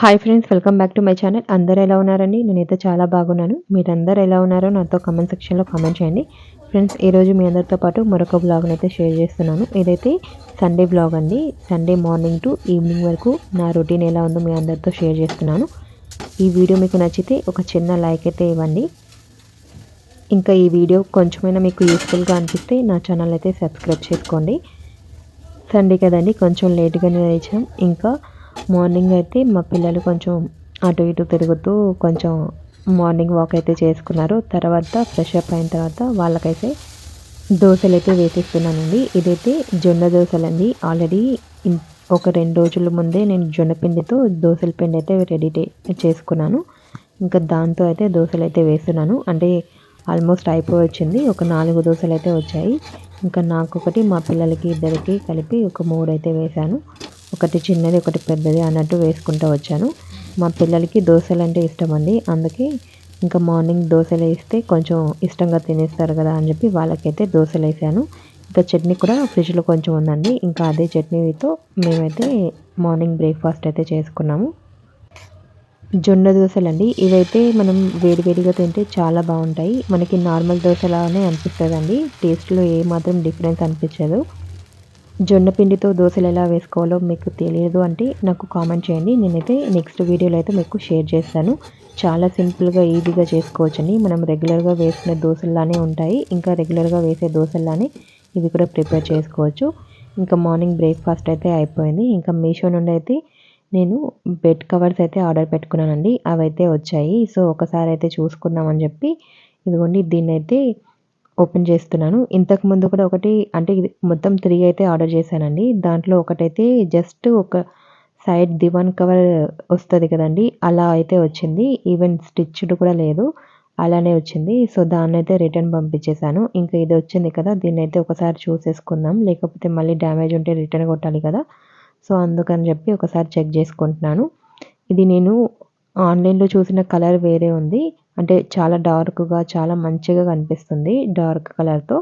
Hi friends welcome back to my channel అందరు ఎలా ఉన్నారండి? నేనైతే చాలా బాగున్నాను. మీరందరూ ఎలా ఉన్నారో నాతో కమెంట్ సెక్షన్లో కామెంట్ చేయండి. ఫ్రెండ్స్ ఈరోజు మీ అందరితో పాటు మరొక బ్లాగ్ని అయితే షేర్ చేస్తున్నాను. ఇదైతే సండే బ్లాగ్ అండి. సండే మార్నింగ్ టు ఈవినింగ్ వరకు నా రొటీన్ ఎలా ఉందో మీ అందరితో షేర్ చేస్తున్నాను. ఈ వీడియో మీకు నచ్చితే ఒక చిన్న లైక్ అయితే ఇవ్వండి. ఇంకా ఈ వీడియో కొంచెమైనా మీకు యూస్ఫుల్గా అనిపిస్తే నా ఛానల్ అయితే సబ్స్క్రైబ్ చేసుకోండి. సండే కదండి కొంచెం లేట్గానే లేచాం. ఇంకా మార్నింగ్ అయితే మా పిల్లలు కొంచెం అటు ఇటు తిరుగుతూ కొంచెం మార్నింగ్ వాక్ అయితే చేసుకున్నారు. తర్వాత ఫ్రెష్ అప్ అయిన తర్వాత వాళ్ళకైతే దోశలు అయితే వేసిస్తున్నానండి. ఇదైతే జొన్న దోశలు అండి ఆల్రెడీ ఒక రెండు రోజుల ముందే నేను జొన్న పిండితో దోశల పిండి అయితే రెడీ చేసుకున్నాను. ఇంకా దాంతో అయితే దోశలు అయితే వేస్తున్నాను. అంటే ఆల్మోస్ట్ అయిపోయి వచ్చింది ఒక నాలుగు దోశలు అయితే వచ్చాయి. ఇంకా నాకు ఒకటి మా పిల్లలకి ఇద్దరికి కలిపి ఒక మూడు అయితే వేశాను. ఒకటి చిన్నది ఒకటి పెద్దది అన్నట్టు వేసుకుంటూ వచ్చాను. మా పిల్లలకి దోశలు అంటే ఇష్టం అండి అందుకే ఇంకా మార్నింగ్ దోశలు వేస్తే కొంచెం ఇష్టంగా తినేస్తారు కదా అని చెప్పి వాళ్ళకైతే దోశలు వేసాను. ఇంకా చట్నీ కూడా ఫ్రిడ్జ్లో కొంచెం ఉందండి. ఇంకా అదే చట్నీతో మేమైతే మార్నింగ్ బ్రేక్ఫాస్ట్ అయితే చేసుకున్నాము. జొన్న దోశలు అండి ఇవైతే మనం వేడివేడిగా తింటే చాలా బాగుంటాయి. మనకి నార్మల్ దోశలానే అనిపిస్తుంది అండి టేస్ట్లో ఏమాత్రం డిఫరెన్స్ అనిపించదు. జొన్న పిండితో దోశలు ఎలా వేసుకోవాలో మీకు తెలియదు అంటే నాకు కామెంట్ చేయండి. నేనైతే నెక్స్ట్ వీడియోలో అయితే మీకు షేర్ చేస్తాను. చాలా సింపుల్గా ఈజీగా చేసుకోవచ్చని మనం రెగ్యులర్గా వేసిన దోశల్లానే ఉంటాయి. ఇంకా రెగ్యులర్గా వేసే దోశల్లానే ఇవి కూడా ప్రిపేర్ చేసుకోవచ్చు. ఇంకా మార్నింగ్ బ్రేక్ఫాస్ట్ అయితే అయిపోయింది. ఇంకా మీషో నుండి అయితే నేను బెడ్ కవర్స్ అయితే ఆర్డర్ పెట్టుకున్నానండి. అవైతే వచ్చాయి. సో ఒకసారి అయితే చూసుకుందామని చెప్పి ఇదిగోండి దీన్నైతే ఓపెన్ చేస్తున్నాను. ఇంతకు ముందు కూడా ఒకటి అంటే ఇది మొత్తం త్రీ అయితే ఆర్డర్ చేశానండి. దాంట్లో ఒకటైతే జస్ట్ ఒక సైడ్ దివాన్ కవర్ వస్తుంది కదండి అలా అయితే వచ్చింది. ఈవెన్ స్టిచ్డ్ కూడా లేదు అలానే వచ్చింది. సో దాన్ని అయితే రిటర్న్ పంపించేశాను. ఇంకా ఇది వచ్చింది కదా దీన్ని అయితే ఒకసారి చూసేసుకుందాం లేకపోతే మళ్ళీ డ్యామేజ్ ఉంటే రిటర్న్ కొట్టాలి కదా. సో అందుకని చెప్పి ఒకసారి చెక్ చేసుకుంటున్నాను. ఇది నేను ఆన్లైన్లో చూసిన కలర్ వేరే ఉంది. అంటే చాలా డార్క్గా చాలా మంచిగా కనిపిస్తుంది డార్క్ కలర్తో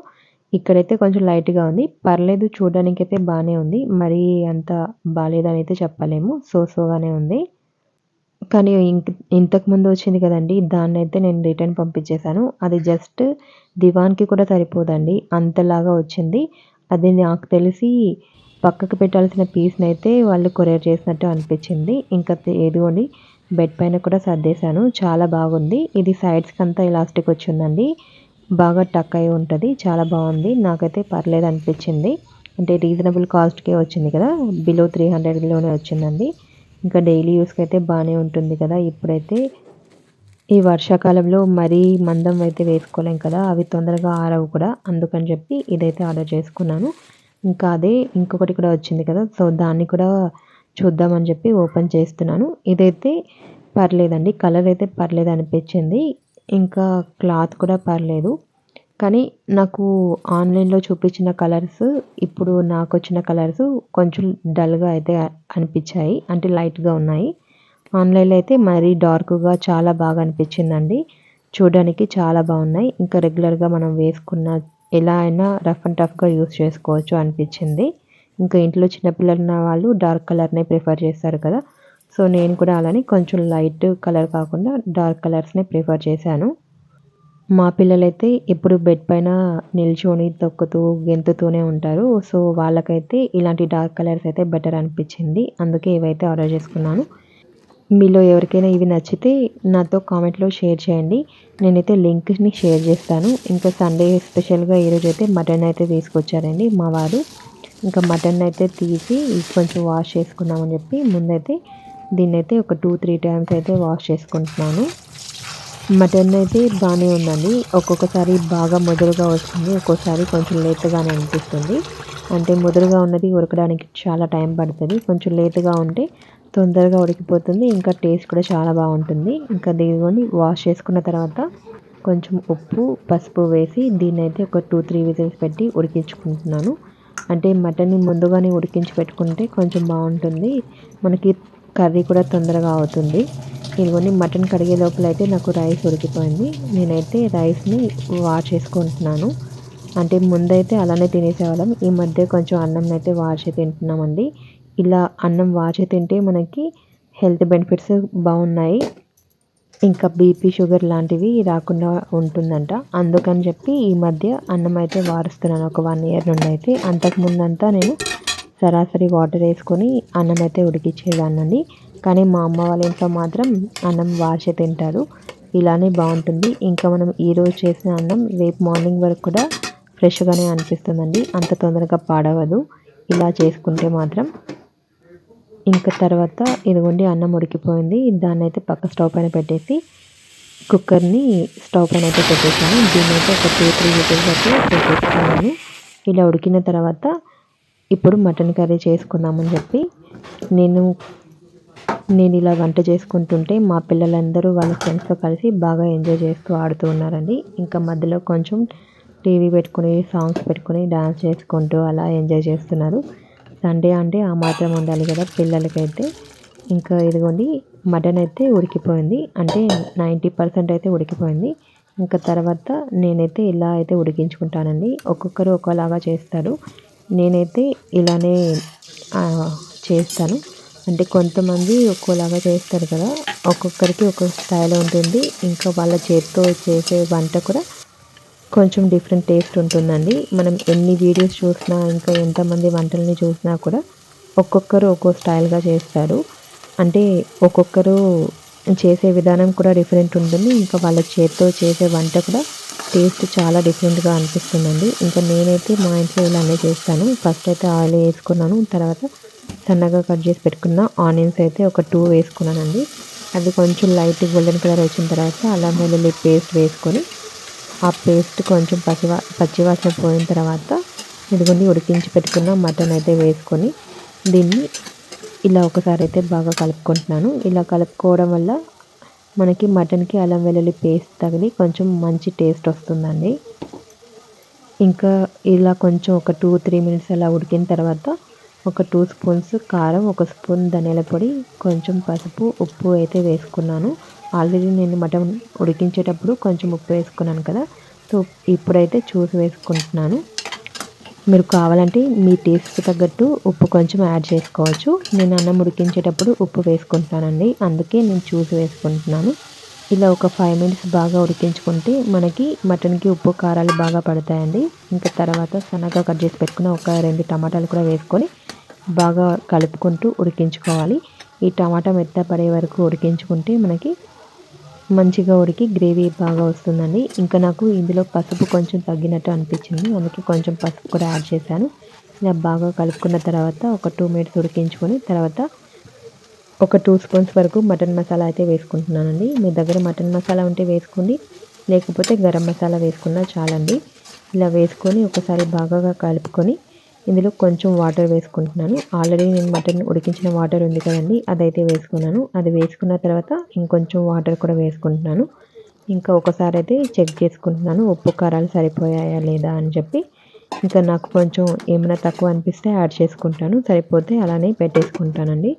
ఇక్కడైతే కొంచెం లైట్గా ఉంది. పర్లేదు చూడడానికి అయితే బాగానే ఉంది. మరీ అంత బాగాలేదని అయితే చెప్పలేము. సో సోగానే ఉంది. కానీ ఇంక ఇంతకుముందు వచ్చింది కదండి దాన్ని అయితే నేను రిటర్న్ పంపించేశాను. అది జస్ట్ దివాన్కి కూడా సరిపోదండి. అంతలాగా వచ్చింది. అది నాకు తెలిసి పక్కకు పెట్టాల్సిన పీస్ని అయితే వాళ్ళు కొరియర్ చేసినట్టు అనిపించింది. ఇంకా ఎదుగుండి బెడ్ పైన కూడా సర్దేశాను. చాలా బాగుంది. ఇది సైడ్స్కి అంతా ఇలాస్టిక్ వచ్చిందండి. బాగా టక్ అయి ఉంటుంది. చాలా బాగుంది. నాకైతే పర్లేదు అనిపించింది. అంటే రీజనబుల్ కాస్ట్కే వచ్చింది కదా. బిలో త్రీ హండ్రెడ్లోనే వచ్చిందండి. ఇంకా డైలీ యూస్కి అయితే బాగానే ఉంటుంది కదా. ఇప్పుడైతే ఈ వర్షాకాలంలో మరీ మందం అయితే వేసుకోలేం కదా. అవి తొందరగా ఆరవు కూడా. అందుకని చెప్పి ఇదైతే ఆర్డర్ చేసుకున్నాను. ఇంకా అదే ఇంకొకటి కూడా వచ్చింది కదా. సో దాన్ని కూడా చూద్దామని చెప్పి ఓపెన్ చేస్తున్నాను. ఇదైతే పర్లేదండి. కలర్ అయితే పర్లేదు అనిపించింది. ఇంకా క్లాత్ కూడా పర్లేదు. కానీ నాకు ఆన్లైన్లో చూపించిన కలర్స్ ఇప్పుడు నాకు వచ్చిన కలర్స్ కొంచెం డల్గా అయితే అనిపించాయి. అంటే లైట్గా ఉన్నాయి. ఆన్లైన్లో అయితే మరీ డార్క్గా చాలా బాగా అనిపించిందండి. చూడడానికి చాలా బాగున్నాయి. ఇంకా రెగ్యులర్గా మనం వేసుకున్న ఎలా అయినా రఫ్ అండ్ టఫ్గా యూస్ చేసుకోవచ్చు అనిపించింది. ఇంకా ఇంట్లో చిన్నపిల్లలు ఉన్న వాళ్ళు డార్క్ కలర్నే ప్రిఫర్ చేస్తారు కదా. సో నేను కూడా అలానే కొంచెం లైట్ కలర్ కాకుండా డార్క్ కలర్స్నే ప్రిఫర్ చేశాను. మా పిల్లలైతే ఎప్పుడు బెడ్ పైన నిల్చొని తొక్కుతూ గెంతుతూనే ఉంటారు. సో వాళ్ళకైతే ఇలాంటి డార్క్ కలర్స్ అయితే బెటర్ అనిపించింది. అందుకే ఇవైతే ఆర్డర్ చేసుకున్నాను. మీలో ఎవరికైనా ఇవి నచ్చితే నాతో కామెంట్లో షేర్ చేయండి. నేనైతే లింక్ని షేర్ చేస్తాను. ఇంకా సండే స్పెషల్గా ఈరోజు అయితే మటన్ అయితే తీసుకొచ్చారండి మా వారు. ఇంకా మటన్ అయితే తీసి కొంచెం వాష్ చేసుకుందామని చెప్పి ముందైతే దీన్ని అయితే ఒక టూ త్రీ టైమ్స్ అయితే వాష్ చేసుకుంటున్నాను. మటన్ అయితే బాగానే ఉందండి. ఒక్కొక్కసారి బాగా ముదురుగా వస్తుంది. ఒక్కోసారి కొంచెం లేతగానే అనిపిస్తుంది. అంటే ముదురుగా ఉన్నది ఉడకడానికి చాలా టైం పడుతుంది. కొంచెం లేతగా ఉంటే తొందరగా ఉడికిపోతుంది. ఇంకా టేస్ట్ కూడా చాలా బాగుంటుంది. ఇంకా దీని వాష్ చేసుకున్న తర్వాత కొంచెం ఉప్పు పసుపు వేసి దీన్ని అయితే ఒక టూ త్రీ విజిల్స్ పెట్టి ఉడికించుకుంటున్నాను. అంటే మటన్ని ముందుగానే ఉడికించి పెట్టుకుంటే కొంచెం బాగుంటుంది. మనకి కర్రీ కూడా తొందరగా అవుతుంది. ఇదిగోని మటన్ కడిగే లోపల అయితే నాకు రైస్ ఉడికిపోయింది. నేనైతే రైస్ని వాష్ చేసుకుంటున్నాను. అంటే ముందైతే అలానే తినేసేవాళ్ళం. ఈ మధ్య కొంచెం అన్నం అయితే వాష్ తింటున్నామండి. ఇలా అన్నం వాష్ తింటే మనకి హెల్త్ బెనిఫిట్స్ బాగున్నాయి. ఇంకా బీపీ షుగర్ లాంటివి రాకుండా ఉంటుందంట. అందుకని చెప్పి ఈ మధ్య అన్నం అయితే వారుస్తున్నాను. ఒక వన్ ఇయర్ నుండి అయితే. అంతకుముందంతా నేను సరాసరి వాటర్ వేసుకొని అన్నం అయితే ఉడికించేదానండి కానీ మా అమ్మ వాళ్ళ ఇంట్లో మాత్రం అన్నం వార్చి తింటారు. ఇలానే బాగుంటుంది. ఇంకా మనం ఈరోజు చేసిన అన్నం రేపు మార్నింగ్ వరకు కూడా ఫ్రెష్గానే అనిపిస్తుందండి. అంత తొందరగా పాడవదు. ఇలా చేసుకుంటే మాత్రం ఇంకా తర్వాత ఇదిగోండి అన్నం ఉడికిపోయింది. దాన్ని అయితే పక్క స్టవ్ పైన పెట్టేసి కుక్కర్ని స్టవ్ పైన అయితే పెట్టేసాను దీన్ని అయితే ఒక టూ త్రీ విజిల్స్ అయితే పెట్టేసుకున్నాను. ఇలా ఉడికిన తర్వాత ఇప్పుడు మటన్ కర్రీ చేసుకుందామని చెప్పి నేను నేను ఇలా వంట చేసుకుంటుంటే మా పిల్లలందరూ వాళ్ళ ఫ్రెండ్స్తో కలిసి బాగా ఎంజాయ్ చేస్తూ ఆడుతూ ఉన్నారండి. ఇంకా మధ్యలో కొంచెం టీవీ పెట్టుకుని సాంగ్స్ పెట్టుకుని డాన్స్ చేసుకుంటూ అలా ఎంజాయ్ చేస్తున్నారు. సండే అంటే ఆ మాత్రం ఉండాలి కదా పిల్లలకైతే. ఇంకా ఇదిగోండి మటన్ అయితే ఉడికిపోయింది. అంటే నైంటీ పర్సెంట్ అయితే ఉడికిపోయింది. ఇంకా తర్వాత నేనైతే ఇలా అయితే ఉడికించుకుంటానండి. ఒక్కొక్కరు ఒక్కోలాగా చేస్తారు. నేనైతే ఇలానే చేస్తాను. అంటే కొంతమంది ఒక్కోలాగా చేస్తారు కదా. ఒక్కొక్కరికి ఒక్కొక్క స్టైల్ ఉంటుంది. ఇంకా వాళ్ళ చేతితో చేసే వంట కూడా కొంచెం డిఫరెంట్ టేస్ట్ ఉంటుందండి. మనం ఎన్ని వీడియోస్ చూసినా ఇంకా ఎంతమంది వంటల్ని చూసినా కూడా ఒక్కొక్కరు ఒక్కో స్టైల్గా చేస్తారు. అంటే ఒక్కొక్కరు చేసే విధానం కూడా డిఫరెంట్ ఉంటుంది. ఇంకా వాళ్ళ చేతితో చేసే వంట కూడా టేస్ట్ చాలా డిఫరెంట్గా అనిపిస్తుందండి. ఇంకా నేనైతే మా ఇంట్లో ఇలానే చేస్తాను. ఫస్ట్ అయితే ఆయిల్ వేసుకున్నాను. తర్వాత సన్నగా కట్ చేసి పెట్టుకున్న ఆనియన్స్ అయితే ఒక టూ వేసుకున్నానండి. అది కొంచెం లైట్ గోల్డెన్ కలర్ వచ్చిన తర్వాత అల్లం వెల్లుల్లి పేస్ట్ వేసుకొని ఆ పేస్ట్ కొంచెం పసివా పచ్చివాసన పోయిన తర్వాత ఇదిగోండి ఉడికించి పెట్టుకున్న మటన్ అయితే వేసుకొని దీన్ని ఇలా ఒకసారి అయితే బాగా కలుపుకుంటున్నాను. ఇలా కలుపుకోవడం వల్ల మనకి మటన్కి అల్లం వెల్లుల్లి పేస్ట్ తగిలి కొంచెం మంచి టేస్ట్ వస్తుందండి. ఇంకా ఇలా కొంచెం ఒక టూ త్రీ మినిట్స్ అలా ఉడికిన తర్వాత ఒక టూ స్పూన్స్ కారం ఒక స్పూన్ ధనియాల పొడి కొంచెం పసుపు ఉప్పు అయితే వేసుకున్నాను. ఆల్రెడీ నేను మటన్ ఉడికించేటప్పుడు కొంచెం ఉప్పు వేసుకున్నాను కదా. సో ఇప్పుడైతే చూసి వేసుకుంటున్నాను. మీరు కావాలంటే మీ టేస్ట్కి తగ్గట్టు ఉప్పు కొంచెం యాడ్ చేసుకోవచ్చు. నేను అన్నం ఉడికించేటప్పుడు ఉప్పు వేసుకుంటానండి. అందుకే నేను చూసి వేసుకుంటున్నాను. ఇలా ఒక ఫైవ్ మినిట్స్ బాగా ఉడికించుకుంటే మనకి మటన్కి ఉప్పు కారాలు బాగా పడతాయండి. ఇంకా తర్వాత సన్నగా కట్ చేసి పెట్టుకున్న ఒక రెండు టమాటాలు కూడా వేసుకొని బాగా కలుపుకుంటూ ఉడికించుకోవాలి. ఈ టమాటా మెత్తపడే వరకు ఉడికించుకుంటే మనకి మంచిగా ఉడికి గ్రేవీ బాగా వస్తుందండి. ఇంకా నాకు ఇందులో పసుపు కొంచెం తగ్గినట్టు అనిపించింది. అందుకే కొంచెం పసుపు కూడా యాడ్ చేశాను. ఇలా బాగా కలుపుకున్న తర్వాత ఒక టూ మినిట్స్ ఉడికించుకొని తర్వాత ఒక టూ స్పూన్స్ వరకు మటన్ మసాలా అయితే వేసుకుంటున్నానండి. మీ దగ్గర మటన్ మసాలా ఉంటే వేసుకోండి. లేకపోతే గరం మసాలా వేసుకున్నా చాలండి. ఇలా వేసుకొని ఒకసారి బాగా కలుపుకొని ఇందులో కొంచెం వాటర్ వేసుకుంటున్నాను. ఆల్రెడీ నేను మటన్ ఉడికించిన వాటర్ ఉంది కదండి అదైతే వేసుకున్నాను. అది వేసుకున్న తర్వాత ఇంకొంచెం వాటర్ కూడా వేసుకుంటున్నాను. ఇంకా ఒకసారి అయితే చెక్ చేసుకుంటున్నాను ఉప్పు కారాలు సరిపోయాయా లేదా అని చెప్పి. ఇంకా నాకు కొంచెం ఏమైనా తక్కువ అనిపిస్తే యాడ్ చేసుకుంటాను సరిపోతే అలానే పెట్టేసుకుంటానండి.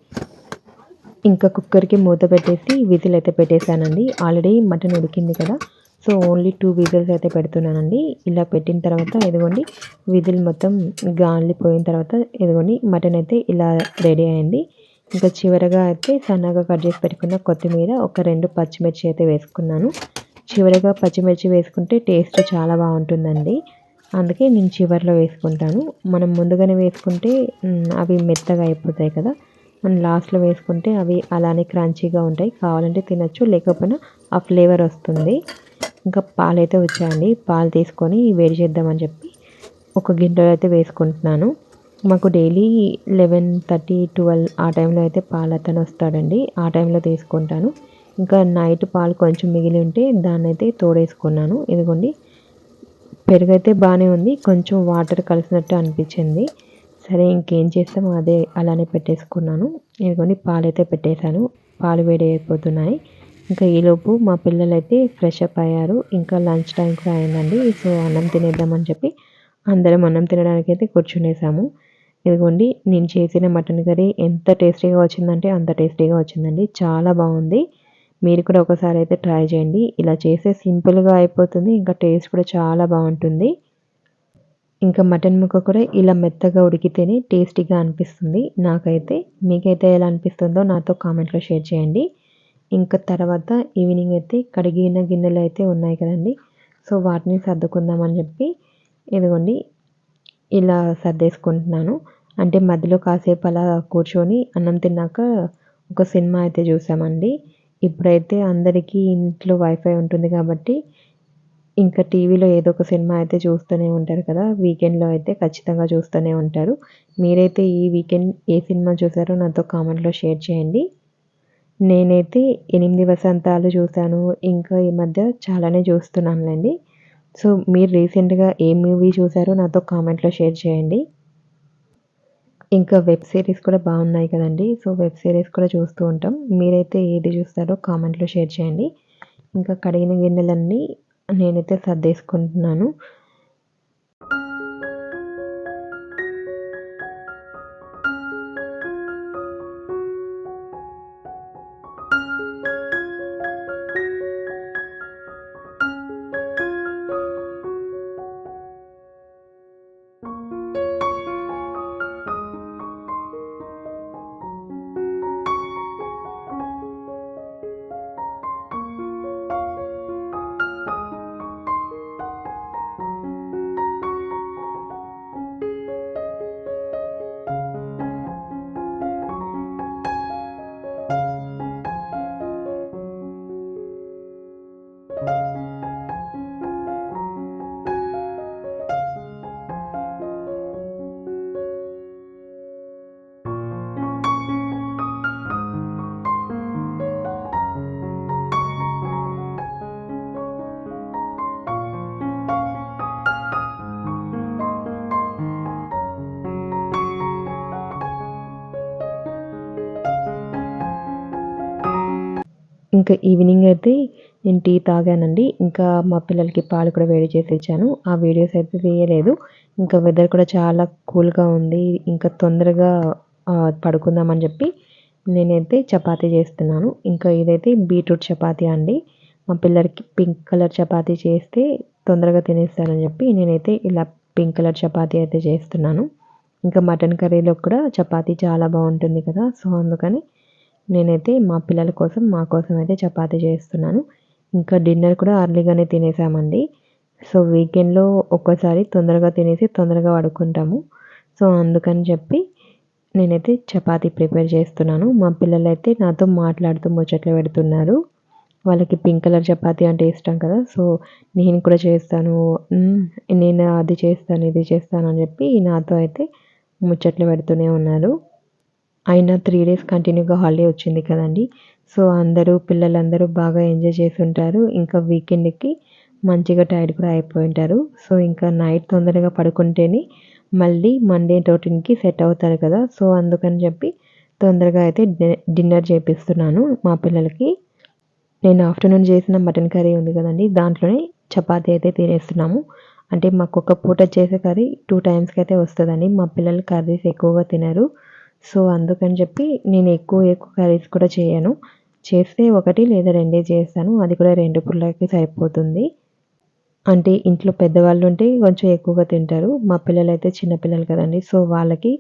ఇంకా కుక్కర్కి మూత పెట్టేసి విజిల్ అయితే పెట్టేశానండి. ఆల్రెడీ మటన్ ఉడికింది కదా సో ఓన్లీ టూ విజిల్స్ అయితే పెడుతున్నానండి. ఇలా పెట్టిన తర్వాత ఇదిగోండి విజిల్ మొత్తం గాలిపోయిన తర్వాత ఇదిగోండి మటన్ అయితే ఇలా రెడీ అయింది. ఇంకా చివరగా అయితే సన్నగా కట్ చేసి పెట్టుకున్న కొత్తిమీర ఒక రెండు పచ్చిమిర్చి అయితే వేసుకున్నాను. చివరిగా పచ్చిమిర్చి వేసుకుంటే టేస్ట్ చాలా బాగుంటుందండి. అందుకే నేను చివరిలో వేసుకుంటాను. మనం ముందుగానే వేసుకుంటే అవి మెత్తగా అయిపోతాయి కదా. మనం లాస్ట్లో వేసుకుంటే అవి అలానే క్రంచీగా ఉంటాయి. కావాలంటే తినచ్చు లేకపోయినా ఆ ఫ్లేవర్ వస్తుంది. ఇంకా పాలు అయితే వచ్చాయండి. పాలు తీసుకొని వేడి చేద్దామని చెప్పి ఒక గిన్నెలో అయితే వేసుకుంటున్నాను. మాకు డైలీ లెవెన్ థర్టీ ట్వెల్వ్ ఆ టైంలో అయితే పాలు అతను వస్తాడండి. ఆ టైంలో తీసుకుంటాను. ఇంకా నైట్ పాలు కొంచెం మిగిలి ఉంటే దాన్ని అయితే తోడేసుకున్నాను. ఇదిగోండి. పెరుగు అయితే బాగానే ఉంది. కొంచెం వాటర్ కలిసినట్టు అనిపించింది. సరే ఇంకేం చేస్తాం అదే అలానే పెట్టేసుకున్నాను. ఇదిగోండి పాలు అయితే పెట్టేశాను. పాలు వేడి అయిపోతున్నాయి ఇంకా ఈలోపు మా పిల్లలు అయితే ఫ్రెష్ అప్ అయ్యారు. ఇంకా లంచ్ టైం కూడా అయిందండి. సో అన్నం తినేద్దామని చెప్పి అందరం అన్నం తినడానికి అయితే కూర్చునేసాము. ఇదిగోండి నేను చేసిన మటన్ కర్రీ ఎంత టేస్టీగా వచ్చిందంటే అంత టేస్టీగా వచ్చిందండి. చాలా బాగుంది. మీరు కూడా ఒకసారి అయితే ట్రై చేయండి. ఇలా చేస్తే సింపుల్గా అయిపోతుంది. ఇంకా టేస్ట్ కూడా చాలా బాగుంటుంది. ఇంకా మటన్ ముక్క కూడా ఇలా మెత్తగా ఉడికితేనే టేస్టీగా అనిపిస్తుంది. నాకైతే మీకైతే ఎలా అనిపిస్తుందో నాతో కామెంట్లో షేర్ చేయండి. ఇంకా తర్వాత ఈవినింగ్ అయితే కడిగిన గిన్నెలు అయితే ఉన్నాయి కదండి. సో వాటిని సర్దుకుందామని చెప్పి ఇదిగోండి ఇలా సర్దేసుకుంటున్నాను. అంటే మధ్యలో కాసేపు అలా కూర్చొని అన్నం తిన్నాక ఒక సినిమా అయితే చూసామండి. ఇప్పుడైతే అందరికీ ఇంట్లో వైఫై ఉంటుంది కాబట్టి ఇంకా టీవీలో ఏదో ఒక సినిమా అయితే చూస్తూనే ఉంటారు కదా వీకెండ్లో అయితే ఖచ్చితంగా చూస్తూనే ఉంటారు. మీరైతే ఈ వీకెండ్ ఏ సినిమా చూసారో నాతో కామెంట్లో షేర్ చేయండి. నేనైతే ఎనిమిది వసంతాలు చూశాను. ఇంకా ఈ మధ్య చాలానే చూస్తున్నానులేండి. సో మీరు రీసెంట్గా ఏ మూవీ చూసారో నాతో కామెంట్లో షేర్ చేయండి. ఇంకా వెబ్ సిరీస్ కూడా బాగున్నాయి కదండి. సో వెబ్ సిరీస్ కూడా చూస్తూ ఉంటాం. మీరైతే ఏది చూస్తారో కామెంట్లో షేర్ చేయండి. ఇంకా కడిగిన గిన్నెలన్నీ నేనైతే సర్దేసుకుంటున్నాను. ఇంకా ఈవినింగ్ అయితే నేను టీ తాగానండి. ఇంకా మా పిల్లలకి పాలు కూడా వేడి చేసి ఇచ్చాను. ఆ వీడియోస్ అయితే తీయలేదు ఇంకా వెదర్ కూడా చాలా కూల్గా ఉంది. ఇంకా తొందరగా పడుకుందామని చెప్పి నేనైతే చపాతీ చేస్తున్నాను. ఇంకా ఇదైతే బీట్రూట్ చపాతీ అండి. మా పిల్లలకి పింక్ కలర్ చపాతీ చేస్తే తొందరగా తినేస్తారని చెప్పి నేనైతే ఇలా పింక్ కలర్ చపాతీ అయితే చేస్తున్నాను. ఇంకా మటన్ కర్రీలో కూడా చపాతీ చాలా బాగుంటుంది కదా. సో అందుకని నేనైతే మా పిల్లల కోసం మా కోసం అయితే చపాతీ చేస్తున్నాను. ఇంకా డిన్నర్ కూడా అర్లీగానే తినేసామండి. సో వీకెండ్లో ఒక్కసారి తొందరగా తినేసి తొందరగా పడుకుంటాము. సో అందుకని చెప్పి నేనైతే చపాతీ ప్రిపేర్ చేస్తున్నాను. మా పిల్లలు అయితే నాతో మాట్లాడుతూ ముచ్చట్లు పెడుతున్నారు. వాళ్ళకి పింక్ కలర్ చపాతీ అంటే ఇష్టం కదా సో నేను కూడా చేస్తాను. నేను అది చేస్తాను ఇది చేస్తాను అని చెప్పి నాతో అయితే ముచ్చట్లు పెడుతూనే ఉన్నారు. అయినా త్రీ డేస్ కంటిన్యూగా హాలిడే వచ్చింది కదండి. సో అందరూ పిల్లలందరూ బాగా ఎంజాయ్ చేసి ఉంటారు ఇంకా వీకెండ్కి మంచిగా టైర్డ్ కూడా అయిపోయి ఉంటారు సో ఇంకా నైట్ తొందరగా పడుకుంటేనే మళ్ళీ మండే రొటీన్కి సెట్ అవుతారు కదా. సో అందుకని చెప్పి తొందరగా అయితే డిన్నర్ చేపిస్తున్నాను మా పిల్లలకి. నేను ఆఫ్టర్నూన్ చేసిన మటన్ కర్రీ ఉంది కదండి. దాంట్లోనే చపాతీ అయితే తినేస్తున్నాము. అంటే మాకు ఒక పూట చేసే కర్రీ టూ టైమ్స్కి అయితే వస్తుందండి. మా పిల్లలు కర్రీస్ ఎక్కువగా తినరు. సో అందుకని చెప్పి నేను ఎక్కువ ఎక్కువ కర్రీస్ కూడా చేయను. చేస్తే ఒకటి లేదా రెండే చేస్తాను. అది కూడా రెండు పుల్లకి సరిపోతుంది. అంటే ఇంట్లో పెద్దవాళ్ళు ఉంటే కొంచెం ఎక్కువగా తింటారు. మా పిల్లలు అయితే చిన్నపిల్లలు కదండి. సో వాళ్ళకి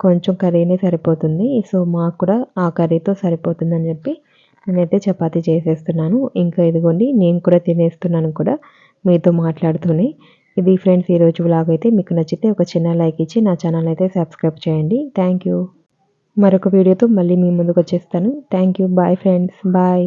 కొంచెం కర్రీనే సరిపోతుంది. సో మాకు కూడా ఆ కర్రీతో సరిపోతుందని చెప్పి నేనైతే చపాతి చేసేస్తున్నాను. ఇంకా ఇదిగోండి నేను కూడా తినేస్తున్నాను కూడా మీతో మాట్లాడుతూనే. ఇది ఫ్రెండ్స్ ఈరోజు బ్లాగ్ అయితే మీకు నచ్చితే ఒక చిన్న లైక్ ఇచ్చి నా ఛానల్ అయితే సబ్స్క్రైబ్ చేయండి. Thank you. మరొక వీడియోతో మళ్ళీ మీ ముందుకు వచ్చేస్తాను. Thank you bye friends bye